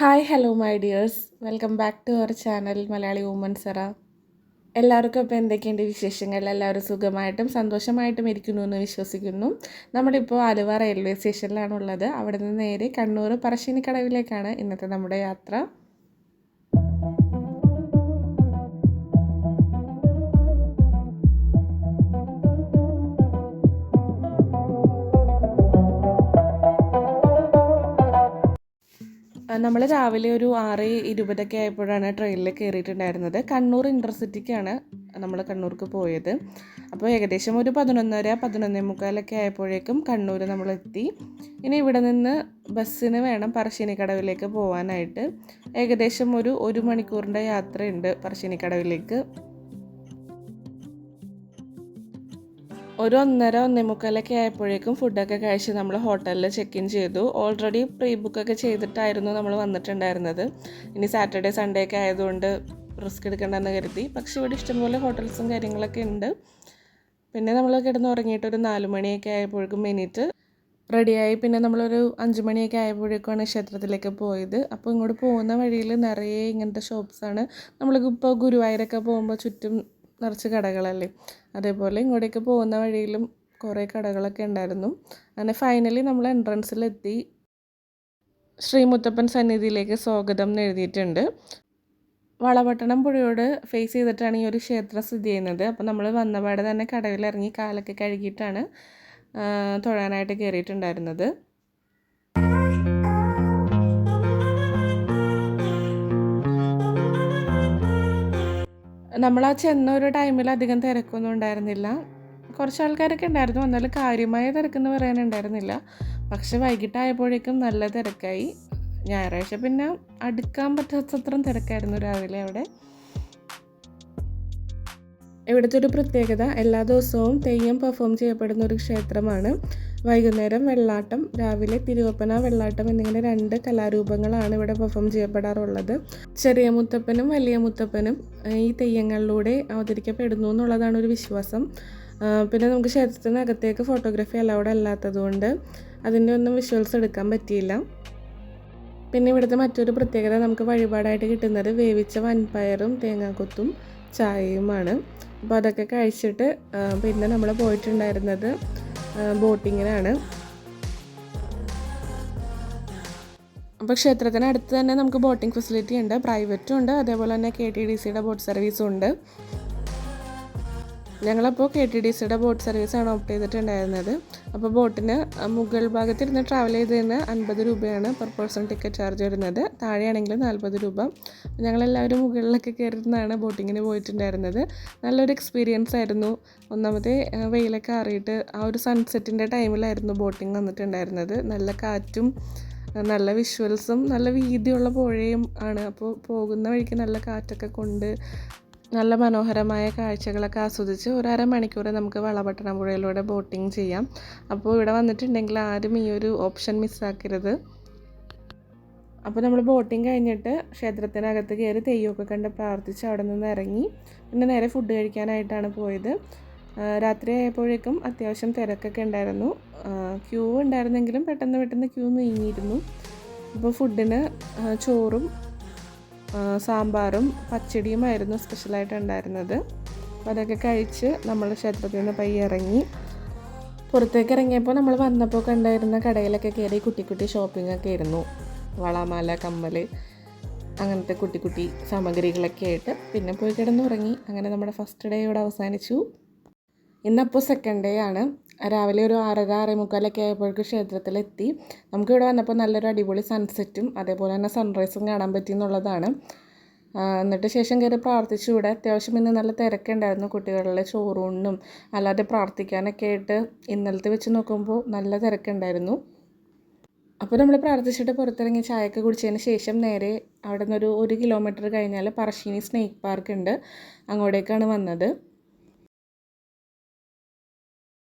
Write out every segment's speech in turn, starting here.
Hi hello my dears welcome back to our channel Malayali woman Cera എല്ലാവർക്കും ഇപ്പോൾ എന്തൊക്കെയുണ്ട് വിശേഷങ്ങൾ? എല്ലാവരും സുഖമായിട്ടും സന്തോഷമായിട്ടും ഇരിക്കുന്നു എന്ന് വിശ്വസിക്കുന്നു. നമ്മളിപ്പോൾ ആലുവ റെയിൽവേ സ്റ്റേഷനിലാണ് ഉള്ളത് അവിടെ നിന്ന് നേരെ കണ്ണൂർ പറശ്ശിനിക്കടവിലേക്കാണ് ഇന്നത്തെ നമ്മുടെ യാത്ര. നമ്മൾ രാവിലെ ഒരു ആറ് ഇരുപതൊക്കെ ആയപ്പോഴാണ് ട്രെയിനിൽ കയറിയിട്ടുണ്ടായിരുന്നത് കണ്ണൂർ ഇന്റർസിറ്റിക്കാണ് നമ്മൾ കണ്ണൂർക്ക് പോയത്. അപ്പോൾ ഏകദേശം ഒരു പതിനൊന്നര പതിനൊന്നേ മുക്കാലൊക്കെ ആയപ്പോഴേക്കും കണ്ണൂർ നമ്മൾ എത്തി. ഇനി ഇവിടെ നിന്ന് ബസ്സിന് വേണം പറശ്ശിനിക്കടവിലേക്ക് പോകാനായിട്ട് ഏകദേശം ഒരു ഒരു മണിക്കൂറിന്റെ യാത്രയുണ്ട് പറശ്ശിനിക്കടവിലേക്ക്. ഒരു ഒന്നര ഒന്നേ മുക്കാലൊക്കെ ആയപ്പോഴേക്കും ഫുഡൊക്കെ കഴിച്ച് നമ്മൾ ഹോട്ടലിൽ ചെക്ക് ഇൻ ചെയ്തു. ഓൾറെഡി പ്രീ ബുക്കൊക്കെ ചെയ്തിട്ടായിരുന്നു നമ്മൾ വന്നിട്ടുണ്ടായിരുന്നത്. ഇനി സാറ്റർഡേ സൺഡേ ഒക്കെ ആയതുകൊണ്ട് റിസ്ക് എടുക്കണ്ടെന്ന് കരുതി. പക്ഷെ ഇവിടെ ഇഷ്ടംപോലെ ഹോട്ടൽസും കാര്യങ്ങളൊക്കെ ഉണ്ട്. പിന്നെ നമ്മൾ കിടന്ന് ഉറങ്ങിയിട്ട് ഒരു നാല് മണിയൊക്കെ ആയപ്പോഴേക്കും എണീറ്റ് റെഡിയായി പിന്നെ നമ്മളൊരു അഞ്ച് മണിയൊക്കെ ആയപ്പോഴേക്കുമാണ് ക്ഷേത്രത്തിലേക്ക് പോയത്. അപ്പോൾ ഇങ്ങോട്ട് പോകുന്ന വഴിയിൽ നിറയെ ഇങ്ങനത്തെ ഷോപ്സാണ് നമ്മളിപ്പോൾ ഗുരുവായൂരൊക്കെ പോകുമ്പോൾ ചുറ്റും നിറച്ച് കടകളല്ലേ. അതേപോലെ ഇങ്ങോട്ടേക്ക് പോകുന്ന വഴിയിലും കുറേ കടകളൊക്കെ ഉണ്ടായിരുന്നു. അങ്ങനെ ഫൈനലി നമ്മൾ എൻട്രൻസിലെത്തി ശ്രീ മുത്തപ്പൻ സന്നിധിയിലേക്ക് സ്വാഗതം എന്ന് എഴുതിയിട്ടുണ്ട്. വളപട്ടണം പുഴയോട് ഫേസ് ചെയ്തിട്ടാണ് ഈ ഒരു ക്ഷേത്രം സ്ഥിതി ചെയ്യുന്നത്. അപ്പോൾ നമ്മൾ വന്നപാടെ തന്നെ കടവിലിറങ്ങി കാലൊക്കെ കഴുകിയിട്ടാണ് തൊഴാനായിട്ട് കയറിയിട്ടുണ്ടായിരുന്നത്. നമ്മൾ ആ ചെന്ന ഒരു ടൈമിൽ അധികം തിരക്കൊന്നും ഉണ്ടായിരുന്നില്ല. കുറച്ച് ആൾക്കാരൊക്കെ ഉണ്ടായിരുന്നു. എന്നാലും കാര്യമായ തിരക്കെന്ന് പറയാനുണ്ടായിരുന്നില്ല. പക്ഷെ വൈകിട്ടായപ്പോഴേക്കും നല്ല തിരക്കായി. ഞായറാഴ്ച പിന്നെ അടുക്കാൻ പറ്റാത്തത്രയും തിരക്കായിരുന്നു രാവിലെ അവിടെ. ഇവിടുത്തെ ഒരു പ്രത്യേകത എല്ലാ ദിവസവും തെയ്യം പെർഫോം ചെയ്യപ്പെടുന്ന ഒരു ക്ഷേത്രമാണ്. വൈകുന്നേരം വെള്ളാട്ടം രാവിലെ തിരുവപ്പന വെള്ളാട്ടം എന്നിങ്ങനെ രണ്ട് കലാരൂപങ്ങളാണ് ഇവിടെ പെർഫോം ചെയ്യപ്പെടാറുള്ളത്. ചെറിയ മുത്തപ്പനും വലിയ മുത്തപ്പനും ഈ തെയ്യങ്ങളിലൂടെ അവതരിക്കപ്പെടുന്നു എന്നുള്ളതാണ് ഒരു വിശ്വാസം. പിന്നെ നമുക്ക് ക്ഷേത്രത്തിനകത്തേക്ക് ഫോട്ടോഗ്രാഫി അലൗഡ് അല്ലാത്തതുകൊണ്ട് അതിന്റെ ഒന്നും വിഷ്വൽസ് എടുക്കാൻ പറ്റിയില്ല. പിന്നെ ഇവിടുത്തെ മറ്റൊരു പ്രത്യേകത നമുക്ക് വഴിപാടായിട്ട് കിട്ടുന്നത് വേവിച്ച വൻപയറും തേങ്ങാക്കൊത്തും ചായയുമാണ്. അപ്പോൾ അതൊക്കെ കഴിച്ചിട്ട് പിന്നെ നമ്മൾ പോയിട്ടുണ്ടായിരുന്നത് ബോട്ടിങ്ങിനാണ് അപ്പോൾ ക്ഷേത്രത്തിനടുത്ത് തന്നെ നമുക്ക് ബോട്ടിംഗ് ഫെസിലിറ്റി ഉണ്ട്. പ്രൈവറ്റും ഉണ്ട്. അതേപോലെ തന്നെ കെ ടി ഡി സിയുടെ ബോട്ട് സർവീസും ഉണ്ട്. ഞങ്ങളപ്പോൾ കെ ടി ഡി സിയുടെ ബോട്ട് സർവീസാണ് ഓപ്റ്റ് ചെയ്തിട്ടുണ്ടായിരുന്നത് അപ്പോൾ ബോട്ടിന് മുകൾ ഭാഗത്തിരുന്ന് ട്രാവൽ ചെയ്തതിന് അൻപത് രൂപയാണ് പെർ പേഴ്സൺ ടിക്കറ്റ് ചാർജ് വരുന്നത്. താഴെയാണെങ്കിൽ നാൽപ്പത് രൂപ. ഞങ്ങളെല്ലാവരും മുകളിലൊക്കെ കയറിയിരുന്നാണ് ബോട്ടിങ്ങിന് പോയിട്ടുണ്ടായിരുന്നത്. നല്ലൊരു എക്സ്പീരിയൻസ് ആയിരുന്നു. ഒന്നാമത്തെ വെയിലൊക്കെ അറിയിട്ട് ആ ഒരു സൺസെറ്റിന്റെ ടൈമിലായിരുന്നു ബോട്ടിങ് വന്നിട്ടുണ്ടായിരുന്നത്. നല്ല കാറ്റും നല്ല വിഷ്വൽസും നല്ല വീതിയുള്ള പുഴയും ആണ്. അപ്പോൾ പോകുന്ന വഴിക്ക് നല്ല കാറ്റൊക്കെ കൊണ്ട് നല്ല മനോഹരമായ കാഴ്ചകളൊക്കെ ആസ്വദിച്ച് ഒരു അരമണിക്കൂർ നമുക്ക് വളപട്ടണം പുഴയിലൂടെ ബോട്ടിങ് ചെയ്യാം. അപ്പോൾ ഇവിടെ വന്നിട്ടുണ്ടെങ്കിൽ ആരും ഈ ഒരു ഓപ്ഷൻ മിസ്സാക്കരുത് അപ്പോൾ നമ്മൾ ബോട്ടിങ് കഴിഞ്ഞിട്ട് ക്ഷേത്രത്തിനകത്ത് കയറി തെയ്യമൊക്കെ കണ്ട് പ്രാർത്ഥിച്ച് അവിടെ നിന്ന് ഇറങ്ങി. പിന്നെ നേരെ ഫുഡ് കഴിക്കാനായിട്ടാണ് പോയത്. രാത്രി ആയപ്പോഴേക്കും അത്യാവശ്യം തിരക്കൊക്കെ ഉണ്ടായിരുന്നു. ക്യൂ ഉണ്ടായിരുന്നെങ്കിലും പെട്ടെന്ന് പെട്ടെന്ന് ക്യൂ നീങ്ങിയിരുന്നു. അപ്പോൾ ഫുഡിന് ചോറും സാമ്പാറും പച്ചടിയുമായിരുന്നു സ്പെഷ്യലായിട്ട് ഉണ്ടായിരുന്നത് അപ്പോൾ അതൊക്കെ കഴിച്ച് നമ്മൾ ക്ഷേത്രത്തിൽ നിന്ന് പയ്യെ ഇറങ്ങി പുറത്തേക്ക് ഇറങ്ങിയപ്പോൾ നമ്മൾ വന്നപ്പോൾ കണ്ടായിരുന്ന കടയിലൊക്കെ കയറി കുട്ടി കുട്ടി ഷോപ്പിംഗ് ഒക്കെ ആയിരുന്നു. വളമാല കമ്മൽ അങ്ങനത്തെ കുട്ടി കുട്ടി സാമഗ്രികളൊക്കെ ആയിട്ട്. പിന്നെ പോയി കിടന്നുറങ്ങി. അങ്ങനെ നമ്മുടെ ഫസ്റ്റ് ഡേ ഇവിടെ അവസാനിച്ചു. ഇന്നപ്പോൾ സെക്കൻഡ് ഡേ ആണ്. രാവിലെ ഒരു ആറര ആറേ മുക്കാലൊക്കെ ആയപ്പോഴേക്കും ക്ഷേത്രത്തിലെത്തി. നമുക്കിവിടെ വന്നപ്പോൾ നല്ലൊരു അടിപൊളി സൺസെറ്റും അതേപോലെ തന്നെ സൺറൈസും കാണാൻ പറ്റി എന്നുള്ളതാണ്. എന്നിട്ട് ശേഷം കയറി പ്രാർത്ഥിച്ചു. ഇവിടെ അത്യാവശ്യം ഇന്ന് നല്ല തിരക്കുണ്ടായിരുന്നു കുട്ടികളുടെ ചോറൂണിനും അല്ലാതെ പ്രാർത്ഥിക്കാനൊക്കെ ആയിട്ട് ഇന്നലത്തെ വെച്ച് നോക്കുമ്പോൾ നല്ല തിരക്കുണ്ടായിരുന്നു. അപ്പോൾ നമ്മൾ പ്രാർത്ഥിച്ചിട്ട് പുറത്തിറങ്ങി ചായയൊക്കെ കുടിച്ചതിന് ശേഷം നേരെ അവിടെ നിന്നൊരു ഒരു കിലോമീറ്റർ കഴിഞ്ഞാൽ പറശ്ശിനി സ്നേക്ക് പാർക്ക് ഉണ്ട്. അങ്ങോട്ടേക്കാണ് വന്നത്.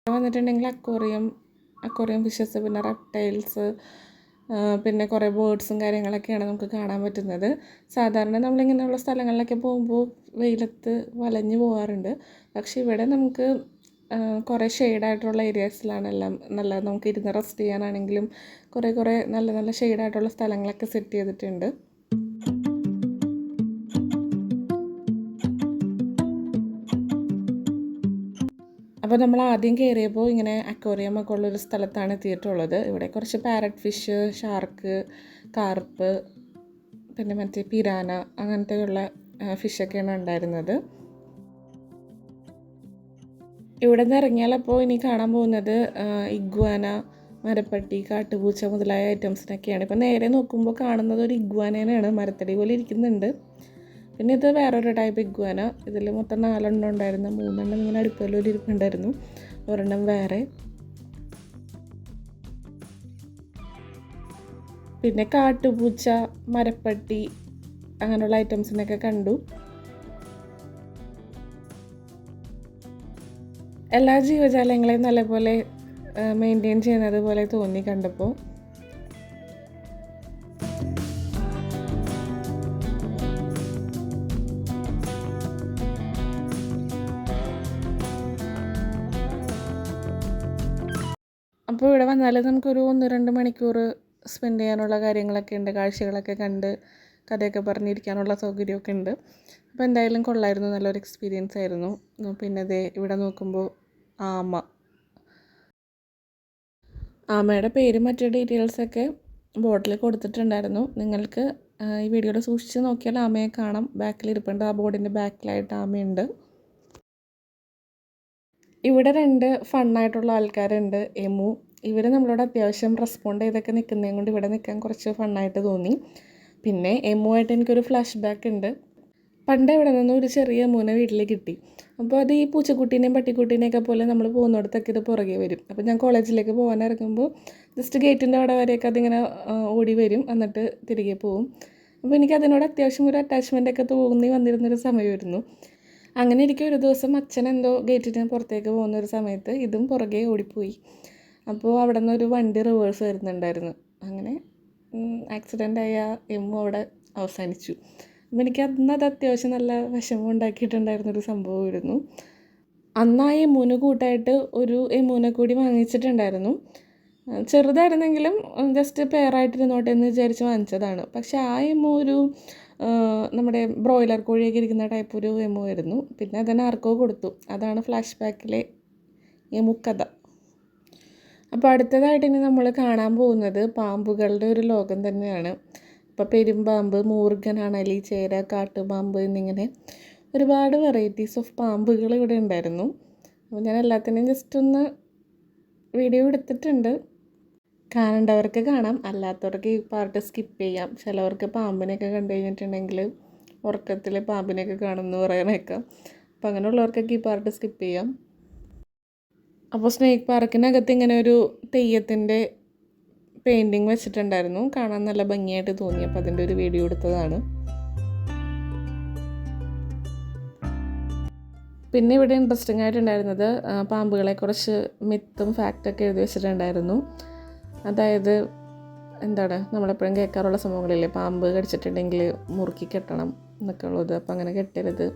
വന്നിട്ടുണ്ടെങ്കിൽ അക്വറിയം അക്വറിയം ഫിഷസ് പിന്നെ റെപ്റ്റൈൽസ് പിന്നെ കുറേ ബേർഡ്സും കാര്യങ്ങളൊക്കെയാണ് നമുക്ക് കാണാൻ പറ്റുന്നത്. സാധാരണ നമ്മളിങ്ങനെയുള്ള സ്ഥലങ്ങളിലൊക്കെ പോകുമ്പോൾ വെയിലത്ത് വലഞ്ഞു പോകാറുണ്ട്. പക്ഷേ ഇവിടെ നമുക്ക് കുറേ ഷെയ്ഡായിട്ടുള്ള ഏരിയാസിലാണ് എല്ലാം നല്ല നമുക്ക് ഇരുന്ന് റെസ്റ്റ് ചെയ്യാനാണെങ്കിലും കുറേ കുറേ നല്ല നല്ല ഷെയ്ഡായിട്ടുള്ള സ്ഥലങ്ങളൊക്കെ സെറ്റ് ചെയ്തിട്ടുണ്ട്. അപ്പോൾ നമ്മൾ ആദ്യം കയറിയപ്പോൾ ഇങ്ങനെ അക്വേറിയം ഒക്കെ ഉള്ളൊരു സ്ഥലത്താണ് എത്തിയിട്ടുള്ളത്. ഇവിടെ കുറച്ച് പാരറ്റ് ഫിഷ് ഷാർക്ക് കാർപ്പ് പിന്നെ മറ്റേ പിരാന അങ്ങനത്തെയുള്ള ഫിഷൊക്കെയാണ് ഉണ്ടായിരുന്നത്. ഇവിടെ നിന്ന് ഇറങ്ങിയാൽ അപ്പോൾ ഇനി കാണാൻ പോകുന്നത് ഇഗ്വാന മരപ്പട്ടി കാട്ടുപൂച്ച മുതലായ ഐറ്റംസിനൊക്കെയാണ്. ഇപ്പോൾ നേരെ നോക്കുമ്പോൾ കാണുന്നത് ഒരു ഇഗ്വാനേനാണ് മരത്തടി പോലെ ഇരിക്കുന്നുണ്ട്. പിന്നെ ഇത് വേറൊരു ടൈപ്പ് ഇഗ്വാന. ഇതിൽ മൊത്തം നാലെണ്ണം ഉണ്ടായിരുന്നു. മൂന്നെണ്ണം ഇങ്ങനെ അടുപ്പിലൊരു ഇരിപ്പുണ്ടായിരുന്നു ഒരെണ്ണം വേറെ. പിന്നെ കാട്ടുപൂച്ച മരപ്പട്ടി അങ്ങനെയുള്ള ഐറ്റംസിനൊക്കെ കണ്ടു. എല്ലാ ജീവജാലങ്ങളെയും നല്ലപോലെ മെയിന്റെയിൻ ചെയ്യുന്നത് പോലെ തോന്നി കണ്ടപ്പോൾ അപ്പോൾ ഇവിടെ വന്നാൽ നമുക്കൊരു ഒന്ന് രണ്ട് മണിക്കൂർ സ്പെൻഡ് ചെയ്യാനുള്ള കാര്യങ്ങളൊക്കെ ഉണ്ട്. കാഴ്ചകളൊക്കെ കണ്ട് കഥയൊക്കെ പറഞ്ഞിരിക്കാനുള്ള സൗകര്യമൊക്കെ ഉണ്ട്. അപ്പോൾ എന്തായാലും കൊള്ളായിരുന്നു. നല്ലൊരു എക്സ്പീരിയൻസ് ആയിരുന്നു. പിന്നെ ദേ ഇവിടെ നോക്കുമ്പോൾ ആമ. ആമയുടെ പേരും മറ്റു ഡീറ്റെയിൽസൊക്കെ ബോർഡിൽ കൊടുത്തിട്ടുണ്ടായിരുന്നു. നിങ്ങൾക്ക് ഈ വീഡിയോയിൽ സൂക്ഷിച്ച് നോക്കിയാൽ ആമയെ കാണാം. ബാക്കിൽ ഇരിപ്പുണ്ട്. ആ ബോർഡിന്റെ ബാക്കിലായിട്ട് ആമയുണ്ട്. ഇവിടെ രണ്ട് ഫണ്ണായിട്ടുള്ള ആൾക്കാരുണ്ട്. എമു ഇവർ നമ്മളോട് അത്യാവശ്യം റെസ്പോണ്ട് ചെയ്തൊക്കെ നിൽക്കുന്നതും കൊണ്ട് ഇവിടെ നിൽക്കാൻ കുറച്ച് ഫണ്ണായിട്ട് തോന്നി. പിന്നെ എമ്മു ആയിട്ട് എനിക്കൊരു ഫ്ലാഷ് ബാക്ക് ഉണ്ട്. പണ്ട് ഇവിടെ നിന്ന് ഒരു ചെറിയ എമ്മുവിനെ വീട്ടിൽ കിട്ടി. അപ്പോൾ അത് ഈ പൂച്ചക്കുട്ടീനെയും പട്ടിക്കുട്ടീനെയൊക്കെ പോലെ നമ്മൾ പോകുന്നിടത്തൊക്കെ ഇത് പുറകെ വരും. അപ്പോൾ ഞാൻ കോളേജിലേക്ക് പോകാൻ ഇറങ്ങുമ്പോൾ ജസ്റ്റ് ഗേറ്റിന്റെ അവിടെ വരെയൊക്കെ അതിങ്ങനെ ഓടി വരും. എന്നിട്ട് തിരികെ പോകും അപ്പോൾ എനിക്ക് അതിനോട് അത്യാവശ്യം ഒരു അറ്റാച്ച്മെന്റ് ഒക്കെ തോന്നി വന്നിരുന്നൊരു സമയമായിരുന്നു. അങ്ങനെ ഇരിക്കും ഒരു ദിവസം അച്ഛൻ എന്തോ ഗേറ്റിന് പുറത്തേക്ക് പോകുന്ന ഒരു സമയത്ത് ഇതും പുറകെ ഓടിപ്പോയി. അപ്പോൾ അവിടെ നിന്നൊരു വണ്ടി റിവേഴ്സ് വരുന്നുണ്ടായിരുന്നു. അങ്ങനെ ആക്സിഡന്റ് ആയ എമ്മു അവിടെ അവസാനിച്ചു. അപ്പോൾ എനിക്ക് അന്ന് അത് അത്യാവശ്യം നല്ല വിഷമം ഉണ്ടാക്കിയിട്ടുണ്ടായിരുന്നൊരു സംഭവമായിരുന്നു. അന്ന് ആ എമ്മൂന് കൂട്ടായിട്ട് ഒരു എമ്മൂനെ കൂടി വാങ്ങിച്ചിട്ടുണ്ടായിരുന്നു. ചെറുതായിരുന്നെങ്കിലും ജസ്റ്റ് പെയറായിട്ടിരുന്നോട്ടെ എന്ന് വിചാരിച്ച് വാങ്ങിച്ചതാണ്. പക്ഷെ ആ എമ്മു ഒരു നമ്മുടെ ബ്രോയിലർ കോഴിയൊക്കെ ഇരിക്കുന്ന ടൈപ്പ് ഒരു എമ്മു ആയിരുന്നു പിന്നെ അതിന് ആർക്കോ കൊടുത്തു. അതാണ് ഫ്ലാഷ് ബാക്കിലെ എമു കഥ അപ്പോൾ അടുത്തതായിട്ട് ഇനി നമ്മൾ കാണാൻ പോകുന്നത് പാമ്പുകളുടെ ഒരു ലോകം തന്നെയാണ്. ഇപ്പോൾ പെരുമ്പാമ്പ് മൂർഖൻ അണലി ചേര കാട്ടുപാമ്പ് എന്നിങ്ങനെ ഒരുപാട് വെറൈറ്റീസ് ഓഫ് പാമ്പുകൾ ഇവിടെ ഉണ്ടായിരുന്നു. അപ്പോൾ ഞാൻ എല്ലാത്തിനെയും ജസ്റ്റ് ഒന്ന് വീഡിയോ എടുത്തിട്ടുണ്ട്. കാണേണ്ടവർക്ക് കാണാം. അല്ലാത്തവർക്ക് ഈ പാർട്ട് സ്കിപ്പ് ചെയ്യാം. ചിലവർക്ക് പാമ്പിനെയൊക്കെ കണ്ടു കഴിഞ്ഞിട്ടുണ്ടെങ്കിൽ ഉറക്കത്തിൽ പാമ്പിനെയൊക്കെ കാണുമെന്ന് പറയണേക്കാം അപ്പം അങ്ങനെയുള്ളവർക്കൊക്കെ ഈ പാർട്ട് സ്കിപ്പ് ചെയ്യാം. അപ്പോൾ സ്നേക്ക് പാർക്കിനകത്ത് ഇങ്ങനെ ഒരു തെയ്യത്തിന്റെ പെയിന്റിങ് വെച്ചിട്ടുണ്ടായിരുന്നു. കാണാൻ നല്ല ഭംഗിയായിട്ട് തോന്നി. അപ്പോൾ അതിന്റെ ഒരു വീഡിയോ എടുത്തതാണ്. പിന്നെ ഇവിടെ ഇൻട്രസ്റ്റിംഗ് ആയിട്ടുണ്ടായിരുന്നത് പാമ്പുകളെ കുറച്ച് മിത്തും ഫാക്റ്റൊക്കെ എഴുതി വെച്ചിട്ടുണ്ടായിരുന്നു. അതായത് എന്താണ് നമ്മളെപ്പോഴും കേൾക്കാറുള്ള സംഭവങ്ങളില്ലേ? പാമ്പ് കടിച്ചിട്ടുണ്ടെങ്കിൽ മുറുക്കി കെട്ടണം എന്നൊക്കെ ഉള്ളത്. അപ്പോൾ അങ്ങനെ കെട്ടരുത്.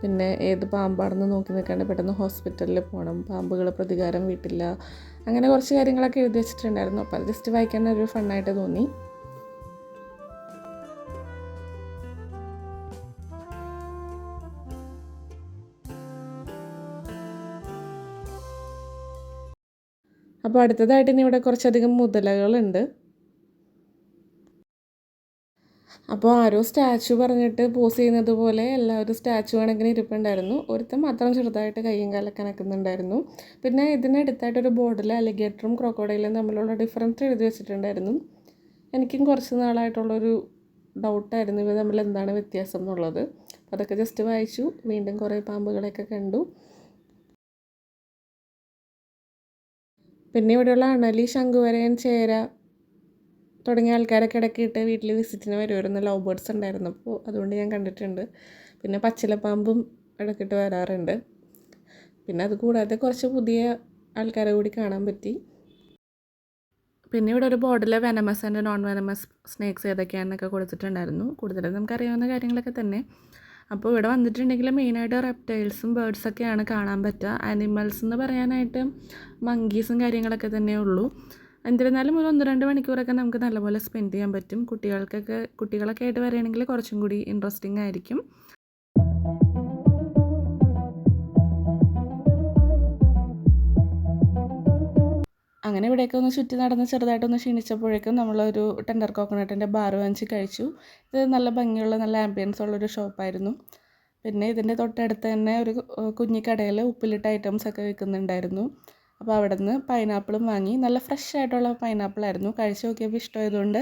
പിന്നെ ഏത് പാമ്പാണെന്ന് നോക്കി നിൽക്കാണ്ട് പെട്ടെന്ന് ഹോസ്പിറ്റലിൽ പോകണം. പാമ്പുകൾ പ്രതികാരം വീട്ടില്ല. അങ്ങനെ കുറച്ച് കാര്യങ്ങളൊക്കെ എഴുതി വെച്ചിട്ടുണ്ടായിരുന്നു. അപ്പോൾ അത് ജസ്റ്റ് വായിക്കാൻ ഒരു ഫണ്ണായിട്ട് തോന്നി. അപ്പോൾ അടുത്തതായിട്ട് ഇനി ഇവിടെ കുറച്ചധികം മുതലകളുണ്ട്. അപ്പോൾ ആരോ സ്റ്റാച്ചു പറഞ്ഞിട്ട് പോസ് ചെയ്യുന്നത് പോലെ എല്ലാവരും സ്റ്റാച്ചു കണക്കിന് ഇരിപ്പുണ്ടായിരുന്നു. ഒരുത്തൻ മാത്രം ചെറുതായിട്ട് കയ്യും കാലൊക്കെ നക്കുന്നുണ്ടായിരുന്നു പിന്നെ ഇതിനടുത്തായിട്ടൊരു ബോർഡിൽ അലിഗേറ്ററും ക്രോക്കോഡൈലും തമ്മിലുള്ള ഡിഫറൻസ് എഴുതി വെച്ചിട്ടുണ്ടായിരുന്നു. എനിക്കും കുറച്ച് നാളായിട്ടുള്ളൊരു ഡൗട്ടായിരുന്നു ഇവ തമ്മിൽ എന്താണ് വ്യത്യാസം എന്നുള്ളത്. അതൊക്കെ ജസ്റ്റ് വായിച്ചു. വീണ്ടും കുറേ പാമ്പുകളെയൊക്കെ കണ്ടു. പിന്നെ ഇവിടെയുള്ള അണലി ശംഖുവരയൻ ചേര തുടങ്ങിയ ആൾക്കാരൊക്കെ ഇടയ്ക്കിട്ട് വീട്ടിൽ വിസിറ്റിന് വരുമായിരുന്നു ലവ് ബേർഡ്സ് ഉണ്ടായിരുന്നു. അപ്പോൾ അതുകൊണ്ട് ഞാൻ കണ്ടിട്ടുണ്ട്. പിന്നെ പച്ചിലപ്പാമ്പും ഇടയ്ക്കിട്ട് വരാറുണ്ട്. പിന്നെ അത് കൂടാതെ കുറച്ച് പുതിയ ആൾക്കാരെ കൂടി കാണാൻ പറ്റി. പിന്നെ ഇവിടെ ഒരു ബോർഡിൽ venomous and non venomous snakes ഏതൊക്കെയാണെന്നൊക്കെ കൊടുത്തിട്ടുണ്ടായിരുന്നു. കൂടുതലും നമുക്കറിയാവുന്ന കാര്യങ്ങളൊക്കെ തന്നെ. അപ്പോൾ ഇവിടെ വന്നിട്ടുണ്ടെങ്കിൽ മെയിനായിട്ട് റെപ്റ്റൈൽസും ബേർഡ്സൊക്കെയാണ് കാണാൻ പറ്റുക. ആനിമൽസ് എന്ന് പറയാനായിട്ട് മങ്കീസും കാര്യങ്ങളൊക്കെ തന്നെ ഉള്ളൂ. എന്നിരുന്നാലും ഒരു ഒന്ന് രണ്ട് മണിക്കൂറൊക്കെ നമുക്ക് നല്ലപോലെ സ്പെൻഡ് ചെയ്യാൻ പറ്റും. കുട്ടികൾക്കൊക്കെ കുട്ടികളൊക്കെ ആയിട്ട് വരികയാണെങ്കിൽ കുറച്ചും കൂടി ഇൻട്രസ്റ്റിംഗ് ആയിരിക്കും. അങ്ങനെ ഇവിടെയൊക്കെ ഒന്ന് ചുറ്റി നടന്ന് ചെറുതായിട്ടൊന്ന് ക്ഷീണിച്ചപ്പോഴേക്കും നമ്മളൊരു ടെൻഡർ കോക്കനട്ടിന്റെ ബാർ വാങ്ങിച്ച് കഴിച്ചു. ഇത് നല്ല ഭംഗിയുള്ള നല്ല ആംബിയൻസ് ഉള്ളൊരു ഷോപ്പായിരുന്നു പിന്നെ ഇതിന്റെ തൊട്ടടുത്ത് തന്നെ ഒരു കുഞ്ഞിക്കടയിൽ ഉപ്പിലിട്ട ഐറ്റംസ് ഒക്കെ വിൽക്കുന്നുണ്ടായിരുന്നു. അപ്പോൾ അവിടെ നിന്ന് പൈനാപ്പിളും വാങ്ങി. നല്ല ഫ്രഷ് ആയിട്ടുള്ള പൈനാപ്പിൾ ആയിരുന്നു. കഴിച്ച് നോക്കിയപ്പോൾ ഇഷ്ടമായതുകൊണ്ട്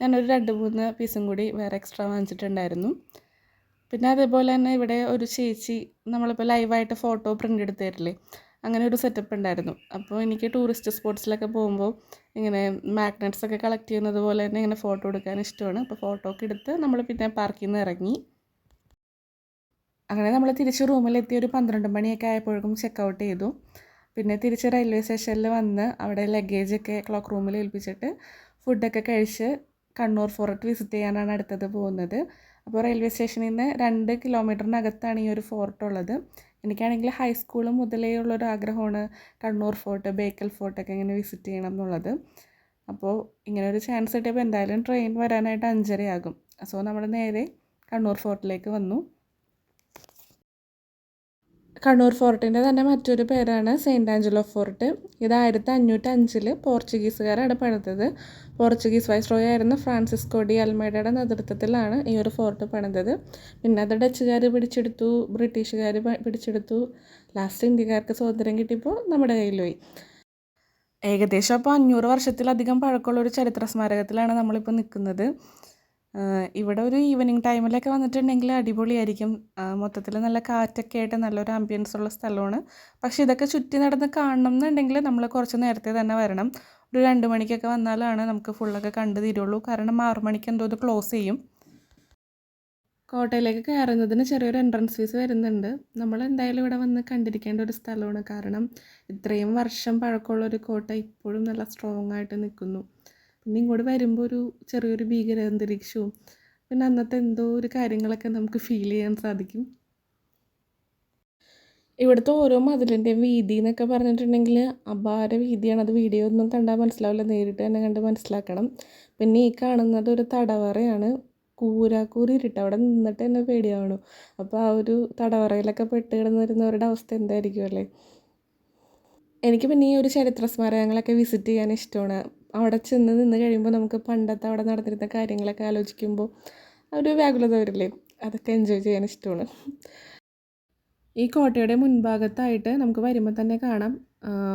ഞാനൊരു രണ്ട് മൂന്ന് പീസും കൂടി വേറെ എക്സ്ട്രാ വാങ്ങിച്ചിട്ടുണ്ടായിരുന്നു. പിന്നെ അതേപോലെ തന്നെ ഇവിടെ ഒരു ചേച്ചി നമ്മളിപ്പോൾ ലൈവായിട്ട് ഫോട്ടോ പ്രിന്റ് എടുത്ത് തരില്ലേ അങ്ങനെ ഒരു സെറ്റപ്പ് ഉണ്ടായിരുന്നു. അപ്പോൾ എനിക്ക് ടൂറിസ്റ്റ് സ്പോട്ട്സിലൊക്കെ പോകുമ്പോൾ ഇങ്ങനെ മാഗ്നറ്റ്സ് ഒക്കെ കളക്ട് ചെയ്യുന്നത് പോലെ തന്നെ ഇങ്ങനെ ഫോട്ടോ എടുക്കാൻ ഇഷ്ടമാണ്. അപ്പോൾ ഫോട്ടോ ഒക്കെ എടുത്ത് നമ്മൾ പിന്നെ പാർക്കിൽ നിന്ന് ഇറങ്ങി. അങ്ങനെ നമ്മൾ തിരിച്ച് റൂമിലെത്തി ഒരു പന്ത്രണ്ട് മണിയൊക്കെ ആയപ്പോഴേക്കും ചെക്ക് ഔട്ട് ചെയ്തു. പിന്നെ തിരിച്ച് റെയിൽവേ സ്റ്റേഷനിൽ വന്ന് അവിടെ ലഗേജൊക്കെ ക്ലോക്ക് റൂമിൽ ഏൽപ്പിച്ചിട്ട് ഫുഡൊക്കെ കഴിച്ച് കണ്ണൂർ ഫോർട്ട് വിസിറ്റ് ചെയ്യാനാണ് അടുത്തത് പോകുന്നത്. അപ്പോൾ റെയിൽവേ സ്റ്റേഷനിൽ നിന്ന് രണ്ട് കിലോമീറ്ററിനകത്താണ് ഈ ഒരു ഫോർട്ട് ഉള്ളത്. എനിക്കാണെങ്കിൽ ഹൈസ്കൂൾ മുതലേ ഉള്ളൊരു ആഗ്രഹമാണ് കണ്ണൂർ ഫോർട്ട് ബേക്കൽ ഫോർട്ടൊക്കെ ഇങ്ങനെ വിസിറ്റ് ചെയ്യണം എന്നുള്ളത്. അപ്പോൾ ഇങ്ങനെ ഒരു ചാൻസ് കിട്ടിയപ്പോൾ എന്തായാലും ട്രെയിൻ വരാനായിട്ട് അഞ്ചരയാകും. സോ നമ്മൾ നേരെ കണ്ണൂർ ഫോർട്ടിലേക്ക് വന്നു. കണ്ണൂർ ഫോർട്ടിന്റെ തന്നെ മറ്റൊരു പേരാണ് സെയിന്റ് ആഞ്ചലോ ഫോർട്ട്. ഇത് ആയിരത്തി അഞ്ഞൂറ്റി അഞ്ചിൽ പോർച്ചുഗീസുകാരാണ് പണിതത്. പോർച്ചുഗീസ് വൈസ്രോയി ആയിരുന്ന ഫ്രാൻസിസ്കോ ഡി അൽമേഡയുടെ നേതൃത്വത്തിലാണ് ഈ ഒരു ഫോർട്ട് പണിതത്. പിന്നെ അത് ഡച്ചുകാർ പിടിച്ചെടുത്തു ബ്രിട്ടീഷുകാർ പിടിച്ചെടുത്തു. ലാസ്റ്റ് ഇന്ത്യക്കാർക്ക് സ്വാതന്ത്ര്യം കിട്ടിയപ്പോൾ നമ്മുടെ കയ്യിൽ പോയി ഏകദേശം അപ്പോൾ അഞ്ഞൂറ് വർഷത്തിലധികം പഴക്കമുള്ള ഒരു ചരിത്ര സ്മാരകത്തിലാണ് നമ്മളിപ്പോൾ നിൽക്കുന്നത്. ഇവിടെ ഒരു ഈവനിങ് ടൈമിലൊക്കെ വന്നിട്ടുണ്ടെങ്കിൽ അടിപൊളിയായിരിക്കും. മൊത്തത്തിൽ നല്ല കാറ്റൊക്കെ ആയിട്ട് നല്ലൊരു ആംബിയൻസ് ഉള്ള സ്ഥലമാണ്. പക്ഷേ ഇതൊക്കെ ചുറ്റി നടന്ന് കാണണം എന്നുണ്ടെങ്കിൽ നമ്മൾ കുറച്ച് നേരത്തെ തന്നെ വരണം. ഒരു രണ്ട് മണിക്കൊക്കെ വന്നാലാണ് നമുക്ക് ഫുള്ളൊക്കെ കണ്ടു തീരുള്ളൂ. കാരണം ആറു മണിക്ക് എന്തോ ഇത് ക്ലോസ് ചെയ്യും. കോട്ടയിലേക്ക് കയറുന്നതിന് ചെറിയൊരു എൻട്രൻസ് ഫീസ് വരുന്നുണ്ട്. നമ്മൾ എന്തായാലും ഇവിടെ വന്ന് കണ്ടിരിക്കേണ്ട ഒരു സ്ഥലമാണ്. കാരണം ഇത്രയും വർഷം പഴക്കമുള്ള ഒരു കോട്ട ഇപ്പോഴും നല്ല സ്ട്രോങ് ആയിട്ട് നിൽക്കുന്നു. പിന്നെ ഇങ്ങോട്ട് വരുമ്പോൾ ഒരു ചെറിയൊരു ഭീകര അന്തരീക്ഷവും പിന്നെ അന്നത്തെ എന്തോ ഒരു കാര്യങ്ങളൊക്കെ നമുക്ക് ഫീൽ ചെയ്യാൻ സാധിക്കും. ഇവിടുത്തെ ഓരോ മതിലിന്റെയും വീതി എന്നൊക്കെ പറഞ്ഞിട്ടുണ്ടെങ്കിൽ അപാര വീതിയാണ്. അത് വീഡിയോ ഒന്നും കണ്ടാൽ മനസ്സിലാവില്ല. നേരിട്ട് തന്നെ കണ്ട് മനസ്സിലാക്കണം. പിന്നെ ഈ കാണുന്നത് ഒരു തടവറയാണ്. കൂരാക്കൂരി ഇരുട്ട്. അവിടെ നിന്നിട്ട് തന്നെ പേടിയാവണു. അപ്പോൾ ആ ഒരു തടവറയിലൊക്കെ പെട്ട് കിടന്നിരുന്നവരുടെ അവസ്ഥ എന്തായിരിക്കും അല്ലേ? എനിക്ക് പിന്നെ ഈ ഒരു ചരിത്ര സ്മാരകങ്ങളൊക്കെ വിസിറ്റ് ചെയ്യാൻ ഇഷ്ടമാണ്. അവിടെ ചെന്ന് നിന്ന് കഴിയുമ്പോൾ നമുക്ക് പണ്ടത്തെ അവിടെ നടന്നിരുന്ന കാര്യങ്ങളൊക്കെ ആലോചിക്കുമ്പോൾ ഒരു വ്യാകുലത വരില്ലേ? അതൊക്കെ എൻജോയ് ചെയ്യാൻ ഇഷ്ടമാണ്. ഈ കോട്ടയുടെ മുൻഭാഗത്തായിട്ട് നമുക്ക് വരുമ്പോൾ തന്നെ കാണാം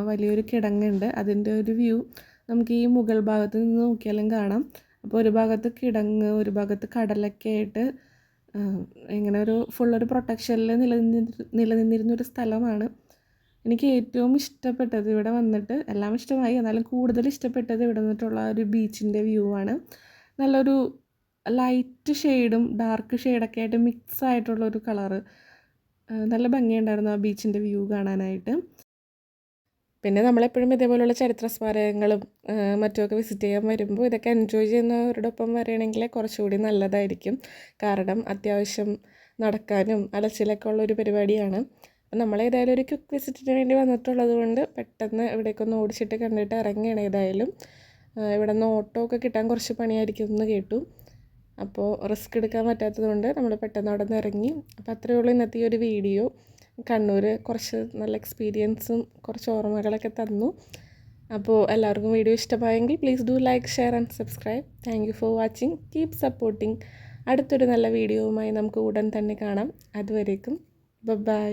വലിയൊരു കിടങ്ങുണ്ട്. അതിന്റെ ഒരു വ്യൂ നമുക്ക് ഈ മുകൾ ഭാഗത്ത് നിന്ന് നോക്കിയാലും കാണാം. അപ്പോൾ ഒരു ഭാഗത്ത് കിടങ്ങ് ഒരു ഭാഗത്ത് കടലൊക്കെ ആയിട്ട് ഇങ്ങനെ ഒരു ഫുള്ളൊരു പ്രൊട്ടക്ഷനിൽ നിലനിന്നിരുന്ന നിലനിന്നിരുന്നൊരു സ്ഥലമാണ്. എനിക്ക് ഏറ്റവും ഇഷ്ടപ്പെട്ടത് ഇവിടെ വന്നിട്ട് എല്ലാം ഇഷ്ടമായി എന്നാലും കൂടുതൽ ഇഷ്ടപ്പെട്ടത് ഇവിടെ വന്നിട്ടുള്ള ഒരു ബീച്ചിന്റെ വ്യൂ ആണ്. നല്ലൊരു ലൈറ്റ് ഷെയ്ഡും ഡാർക്ക് ഷെയ്ഡൊക്കെ ആയിട്ട് മിക്സ് ആയിട്ടുള്ളൊരു കളറ് നല്ല ഭംഗിയുണ്ടായിരുന്നു ആ ബീച്ചിന്റെ വ്യൂ കാണാനായിട്ട്. പിന്നെ നമ്മളെപ്പോഴും ഇതേപോലെയുള്ള ചരിത്ര സ്മാരകങ്ങളും മറ്റുമൊക്കെ വിസിറ്റ് ചെയ്യാൻ വരുമ്പോൾ ഇതൊക്കെ എൻജോയ് ചെയ്യുന്നവരോടൊപ്പം വരികയാണെങ്കിൽ കുറച്ചുകൂടി നല്ലതായിരിക്കും. കാരണം അത്യാവശ്യം നടക്കാനും അലച്ചിലൊക്കെ ഉള്ളൊരു പരിപാടിയാണ്. നമ്മൾ ഏതായാലും ഒരു ക്വിക്ക് വിസിറ്റിന് വേണ്ടി വന്നിട്ടുള്ളത് കൊണ്ട് പെട്ടെന്ന് ഇവിടേക്കൊന്ന് ഓടിച്ചിട്ട് കണ്ടിട്ട് ഇറങ്ങിയാണ് ഏതായാലും. ഇവിടെ നിന്ന് ഓട്ടോ ഒക്കെ കിട്ടാൻ കുറച്ച് പണിയായിരിക്കും എന്ന് കേട്ടു. അപ്പോൾ റിസ്ക് എടുക്കാൻ പറ്റാത്തത് കൊണ്ട് നമ്മൾ പെട്ടെന്ന് അവിടെ നിന്ന് ഇറങ്ങി. അപ്പോൾ അത്രയേ ഉള്ളൂ ഇന്നത്തെ ഈ ഒരു വീഡിയോ. കണ്ണൂർ കുറച്ച് നല്ല എക്സ്പീരിയൻസും കുറച്ച് ഓർമ്മകളൊക്കെ തന്നു. അപ്പോൾ എല്ലാവർക്കും വീഡിയോ ഇഷ്ടമായെങ്കിൽ please do like share and subscribe thank you for watching keep supporting അടുത്തൊരു നല്ല വീഡിയോവുമായി നമുക്ക് ഉടൻ തന്നെ കാണാം. അതുവരേക്കും. ബൈ